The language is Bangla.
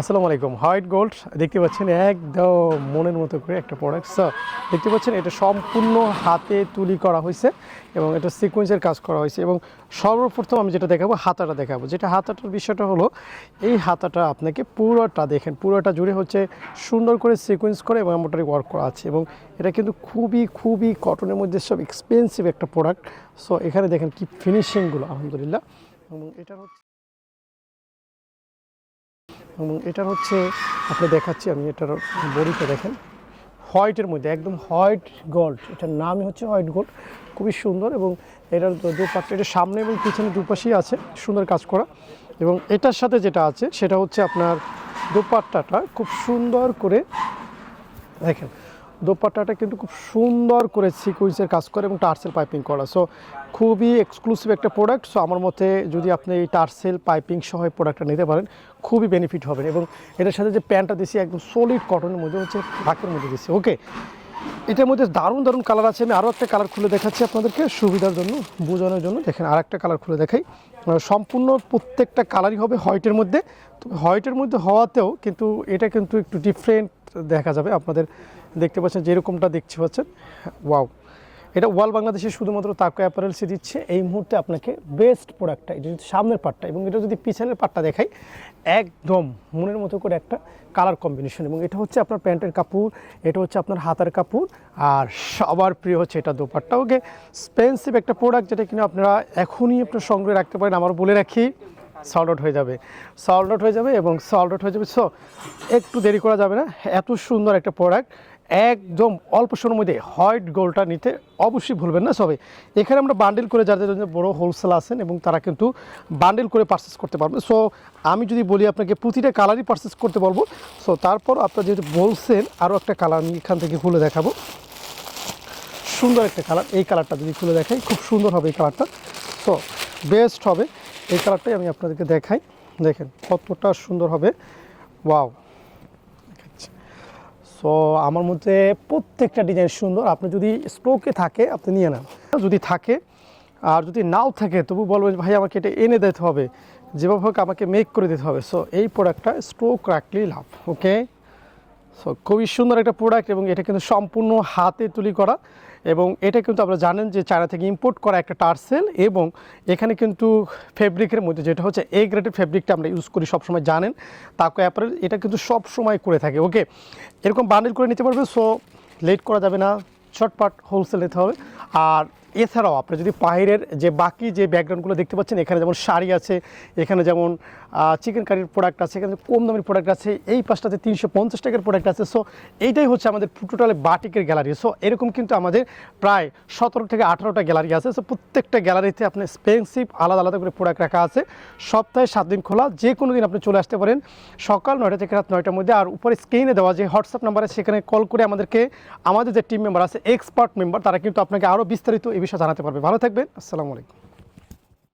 আসসালামু আলাইকুম। হোয়াইট গোল্ড দেখতে পাচ্ছেন একদম মনের মতো করে একটা প্রোডাক্ট দেখতে পাচ্ছেন এটা সম্পূর্ণ হাতে তুলি করা হয়েছে এবং এটা সিকোয়েন্সের কাজ করা হয়েছে এবং সর্বপ্রথম আমি যেটা দেখাবো, হাতাটা দেখাবো। যেটা হাতাটার বিষয়টা হলো, এই হাতাটা আপনাকে পুরোটা দেখেন, পুরোটা জুড়ে হচ্ছে সুন্দর করে সিকোয়েন্স করে এবং মোটারি ওয়ার্ক করা আছে এবং এটা কিন্তু খুবই খুবই কটনের মধ্যে সব এক্সপেন্সিভ একটা প্রোডাক্ট সো এখানে দেখেন কি ফিনিশিংগুলো আলহামদুলিল্লাহ। এবং এটার হচ্ছে এবং এটার হচ্ছে, আপনি দেখাচ্ছি, আমি এটার বডিটা দেখেন। হোয়াইটের মধ্যে, একদম হোয়াইট গোল্ড। এটার নামই হচ্ছে হোয়াইট গোল্ড। খুবই সুন্দর এবং এটার দুপাশে, এটা সামনে এবং পিছনে দুপাশেই আছে, সুন্দর কাজ করা। এবং এটার সাথে যেটা আছে, সেটা হচ্ছে আপনার দুপাট্টাটা খুব সুন্দর করে, দেখেন দোপাট্টাটা কিন্তু খুব সুন্দর করে সিকুয়েন্সের কাজ করে এবং টার্সেল পাইপিং করা। সো খুবই এক্সক্লুসিভ একটা প্রোডাক্ট সো আমার মতে যদি আপনি এই টার্সেল পাইপিং সহ প্রোডাক্টটা নিতে পারেন, খুবই বেনিফিট হবে। এবং এটার সাথে যে প্যান্টটা দিছি, একদম সলিড কটনের মধ্যে হচ্ছে বাকের মধ্যে দিছি। ওকে এটার মধ্যে দারুণ দারুণ কালার আছে। আমি আরও একটা কালার খুলে দেখাচ্ছি আপনাদেরকে সুবিধার জন্য, বোঝানোর জন্য। দেখেন আর একটা কালার খুলে দেখাই। সম্পূর্ণ প্রত্যেকটা কালারই হবে হোয়াইটের মধ্যে। হোয়াইটের মধ্যে হওয়াতেও কিন্তু এটা কিন্তু একটু ডিফারেন্ট দেখা যাবে। আপনাদের দেখতে পাচ্ছেন যেরকমটা দেখতে পাচ্ছেন। ওয়াও। এটা ওয়াল বাংলাদেশে শুধুমাত্র তাকো অ্যাপারেলসে দিচ্ছে। এই মুহূর্তে আপনাকে বেস্ট প্রোডাক্টটা এটা যদি সামনের পার্টটা এবং এটা যদি পিছনের পার্টটা দেখাই, একদম মনের মতো করে একটা কালার কম্বিনেশন এবং এটা হচ্ছে আপনার প্যান্টের কাপড়, এটা হচ্ছে আপনার হাতার কাপড় আর সবার প্রিয় হচ্ছে এটা দোপাট্টা। ওকে স্পেন্সিভ একটা প্রোডাক্ট যেটা কিনা আপনারা এখনই আপনার সংগ্রহে রাখতে পারেন। আমার বলে রাখি। সল্ট আউট হয়ে যাবে। সল্ট আউট হয়ে যাবে এবং সল্ট আউট হয়ে যাবে। সো একটু দেরি করা যাবে না। এত সুন্দর একটা প্রোডাক্ট একদম অল্প সময়ের মধ্যে হোয়াইট গোলটা নিতে অবশ্যই ভুলবেন না। সবে এখানে আমরা বান্ডেল করে যাদের জন্য বড় হোলসেল আছেন এবং তারা কিন্তু বান্ডেল করে পারচেস করতে পারবে সো আমি যদি বলি আপনাকে প্রতিটা কালারই পারচেস করতে বলব। সো তারপর আপনারা যেহেতু বলছেন আরও একটা কালার আমি এখান থেকে খুলে দেখাবো। সুন্দর একটা কালার এই কালারটা যদি খুলে দেখাই, খুব সুন্দর হবে এই কালারটা সো বেস্ট হবে। এই কালারটাই আমি আপনাদেরকে দেখাই। দেখেন কতটা সুন্দর হবে। ওয়াও। সো আমার মধ্যে প্রত্যেকটা ডিজাইন সুন্দর। আপনি যদি স্টোকে থাকে, আপনি নিয়ে নেন। যদি থাকে, আর যদি নাও থাকে, তবু বলবেন, ভাই, আমাকে এটা এনে দিতে হবে। যেভাবে হোক, আমাকে মেক করে দিতে হবে। সো এই প্রোডাক্টটা স্টোক রাখলেই লাভ ওকে সো খুবই সুন্দর একটা প্রোডাক্ট এবং এটা কিন্তু সম্পূর্ণ হাতে তুলি করা এবং এটা কিন্তু আপনারা জানেন যে চায়না থেকে ইম্পোর্ট করা একটা টার্সেল এবং এখানে কিন্তু ফেব্রিকের মধ্যে যেটা হচ্ছে এ গ্রেডের ফেব্রিকটা আমরা ইউজ করি, সবসময় জানেন। তাকে অ্যাপারেল এটা কিন্তু সব সময় করে থাকে ওকে এরকম বান্ডেল করে নিতে পারবে সো লেট করা যাবে না শর্টপাট হোলসেল নিতে হবে। আর এছাড়াও আপনি যদি পাহিরের যে বাকি যে ব্যাকগ্রাউন্ডগুলো দেখতে পাচ্ছেন, এখানে যেমন শাড়ি আছে, এখানে যেমন চিকেন কারির প্রোডাক্ট আছে, এখানে কম দামের প্রোডাক্ট আছে, এই পাশটাতে তিনশো পঞ্চাশ টাকার প্রোডাক্ট আছে। সো এইটাই হচ্ছে আমাদের টোটালে বাটিকের গ্যালারি সো এরকম কিন্তু আমাদের প্রায় সতেরো থেকে আঠারোটা গ্যালারি আছে। সো প্রত্যেকটা গ্যালারিতে আপনার স্পেন্সিভ আলাদা আলাদা করে প্রোডাক্ট রাখা আছে। সপ্তাহে সাত দিন খোলা যে কোনো দিন আপনি চলে আসতে পারেন। সকাল নয়টা থেকে রাত নয়টার মধ্যে, আর উপরে স্ক্রিনে দেওয়া যে হোয়াটসঅ্যাপ নাম্বার সেখানে কল করে আমাদেরকে, আমাদের যে টিম মেম্বার আছে এক্সপার্ট মেম্বার তারা কিন্তু আপনাকে আরও বিস্তারিত এই বিষয়ে জানাতে পারবে। ভালো থাকবেন আসসালামু আলাইকুম।